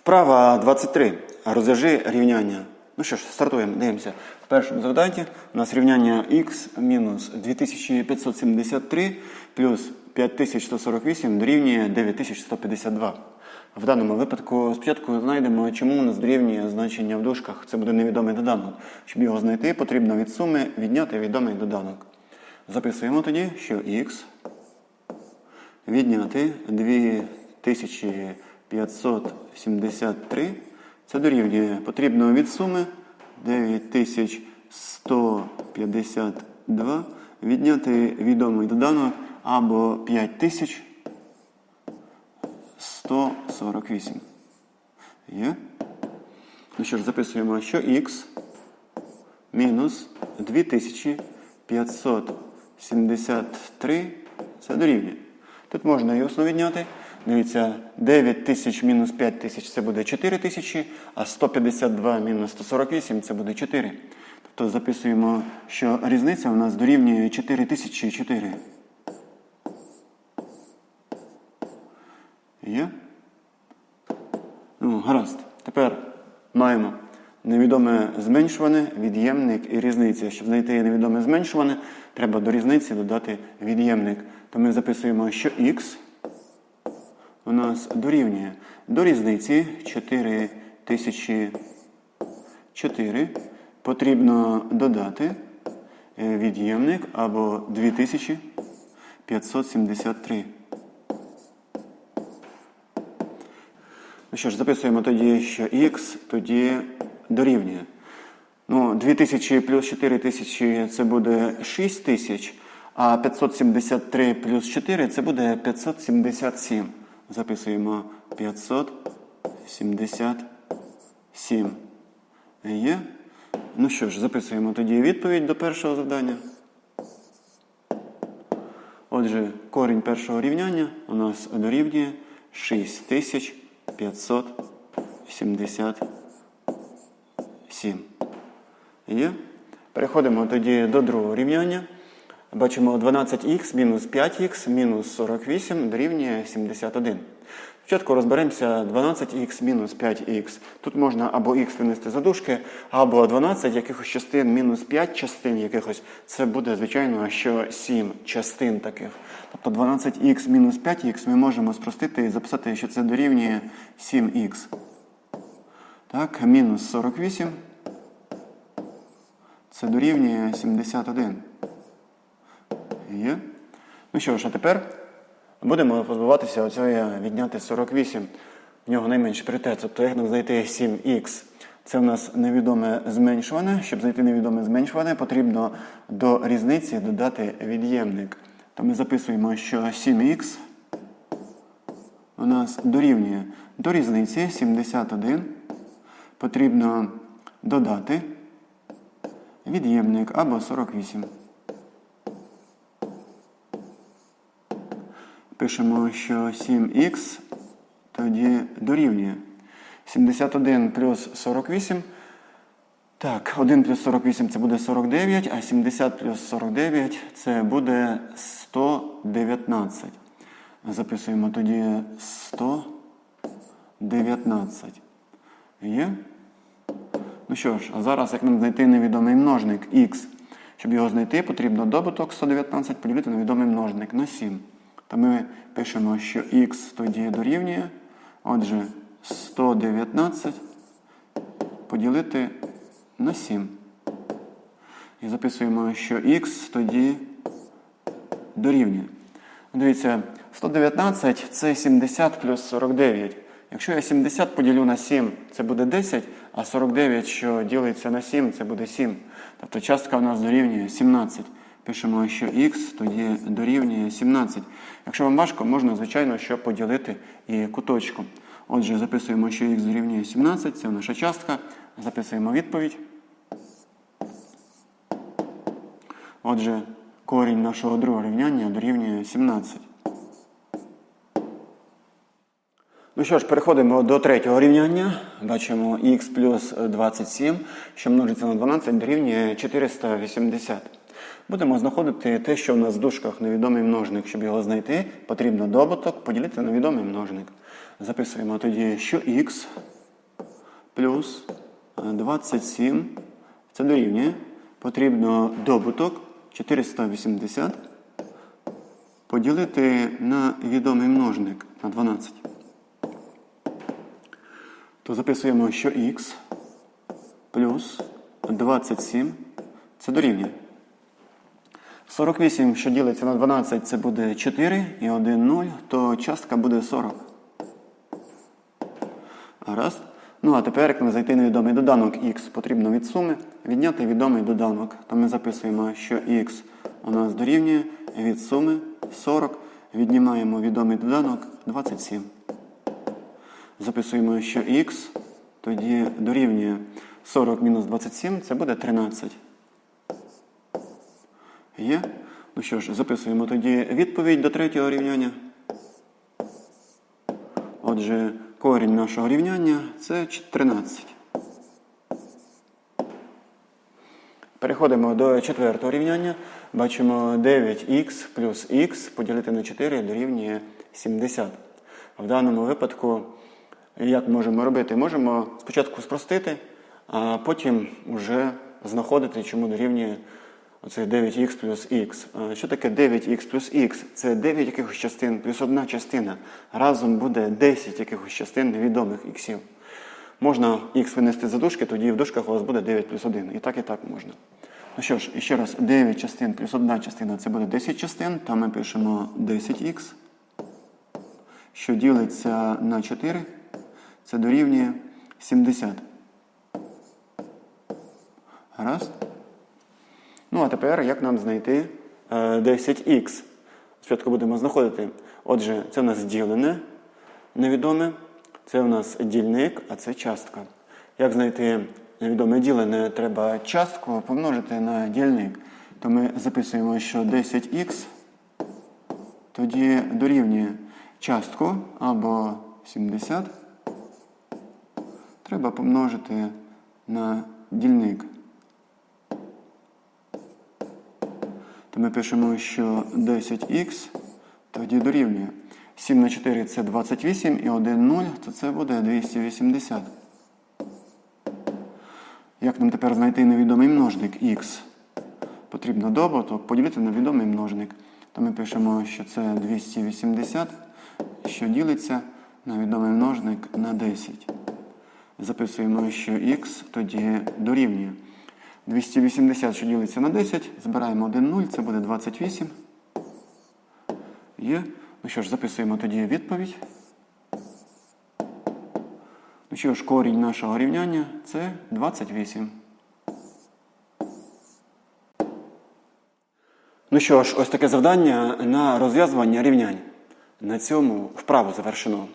Вправа 23. Розв'яжи рівняння. Ну що ж, стартуємо, дивимося. В першому завданні у нас рівняння х мінус 2573 плюс 5148 дорівнює 9152. В даному випадку спочатку знайдемо, чому у нас дорівнює значення в дужках. Це буде невідомий доданок. Щоб його знайти, потрібно від суми відняти відомий доданок. Записуємо тоді, що х відняти 2573. Це дорівнює. Потрібно від суми 9152 відняти відомий доданок або 5148. Є? Ну що ж, записуємо, що х мінус 2573 це дорівнює. Тут можна і усно відняти. Дивіться, 9 тисяч мінус 5 тисяч це буде 4 тисячі, а 152 мінус 148 це буде 4. Тобто записуємо, що різниця у нас дорівнює 4 тисячі 4. Є? Ну, гаразд. Тепер маємо невідоме зменшуване, від'ємник і різниця. Щоб знайти невідоме зменшуване, треба до різниці додати від'ємник. То ми записуємо, що х у нас дорівнює до різниці 4004. Потрібно додати е, від'ємник або 2573. Ну що ж, записуємо тоді, що х тоді дорівнює. Ну, 2000 плюс 4000 це буде 6000, а 573 плюс 4 це буде 577. Записуємо 577. Є? Ну що ж, записуємо тоді відповідь до першого завдання. Отже, корінь першого рівняння у нас дорівнює 6577. Є? Переходимо тоді до другого рівняння. Бачимо 12х мінус 5х мінус 48 дорівнює 71. Спочатку розберемося 12х мінус 5х. Тут можна або х винести за дужки, або 12 якихось частин мінус 5 частин якихось. Це буде, звичайно, що 7 частин таких. Тобто 12х мінус 5х ми можемо спростити і записати, що це дорівнює 7х. Так, мінус 48. Це дорівнює 71. Є. Ну що ж, а тепер будемо позбуватися оцього відняти 48. В нього найменший пріоритет. Тобто, як нам знайти 7х? Це в нас невідоме зменшуване. Щоб знайти невідоме зменшуване, потрібно до різниці додати від'ємник. То ми записуємо, що 7х у нас дорівнює до різниці 71. Потрібно додати від'ємник або 48. Пишемо, що 7х тоді дорівнює 71 плюс 48. Так, 1 плюс 48 це буде 49, а 70 плюс 49 це буде 119. Записуємо тоді 119. Є? Ну що ж, а зараз як нам знайти невідомий множник х? Щоб його знайти, потрібно добуток 119 поділити на відомий множник на 7. То ми пишемо, що х тоді дорівнює. Отже, 119 поділити на 7. І записуємо, що х тоді дорівнює. Дивіться, 119 це 70 плюс 49. Якщо я 70 поділю на 7, це буде 10, а 49, що ділиться на 7, це буде 7. Тобто частка у нас дорівнює 17. Пишемо, що х тоді дорівнює 17. Якщо вам важко, можна, звичайно, що поділити і куточком. Отже, записуємо, що х дорівнює 17, це наша частка. Записуємо відповідь. Отже, корінь нашого другого рівняння дорівнює 17. Ну що ж, переходимо до третього рівняння. Бачимо х плюс 27, що множиться на 12, дорівнює 480. Будемо знаходити те, що в нас в дужках невідомий множник. Щоб його знайти, потрібно добуток поділити на відомий множник. Записуємо тоді, що х плюс е, 27. Це дорівнює. Потрібно добуток 480 поділити на відомий множник на 12. То записуємо, що х плюс 27 це дорівнює. 48, що ділиться на 12, це буде 4 і 1 0, то частка буде 40. Гаразд. Ну а тепер, як нам знайти невідомий доданок х, потрібно від суми відняти відомий доданок. То ми записуємо, що х у нас дорівнює від суми 40. Віднімаємо відомий доданок 27. Записуємо, що х тоді дорівнює 40 мінус 27, це буде 13. Є? Ну що ж, записуємо тоді відповідь до третього рівняння. Отже, корінь нашого рівняння це 13. Переходимо до четвертого рівняння. Бачимо 9х плюс х поділити на 4 дорівнює 70. В даному випадку, як можемо робити? Можемо спочатку спростити, а потім вже знаходити, чому дорівнює оце 9х плюс х. Що таке 9х плюс х? Це 9 якихось частин плюс одна частина. Разом буде 10 якихось частин невідомих іксів. Можна х винести за дужки, тоді в дужках у вас буде 9 плюс 1. І так, і так можна. Ну що ж, ще раз, 9 частин плюс 1 частина це буде 10 частин. Там ми пишемо 10х, що ділиться на 4. Це дорівнює 70. Гаразд? Ну, а тепер як нам знайти е, 10х? Спочатку будемо знаходити. Отже, це у нас ділене невідоме, це у нас дільник, а це частка. Як знайти невідоме ділене, треба частку помножити на дільник. То ми записуємо, що 10х тоді дорівнює частку або 70. Треба помножити на дільник. То ми пишемо, що 10х тоді дорівнює. 7 на 4 це 28 і 1 0, то це буде 280. Як нам тепер знайти невідомий множник х? Потрібно добуток поділити на відомий множник. То ми пишемо, що це 280, що ділиться на відомий множник на 10. Записуємо, що х тоді дорівнює. 280, що ділиться на 10, збираємо 1 0, це буде 28. Є. Ну що ж, записуємо тоді відповідь. Ну що ж, корінь нашого рівняння це 28. Ну що ж, ось таке завдання на розв'язування рівнянь. На цьому вправу завершено.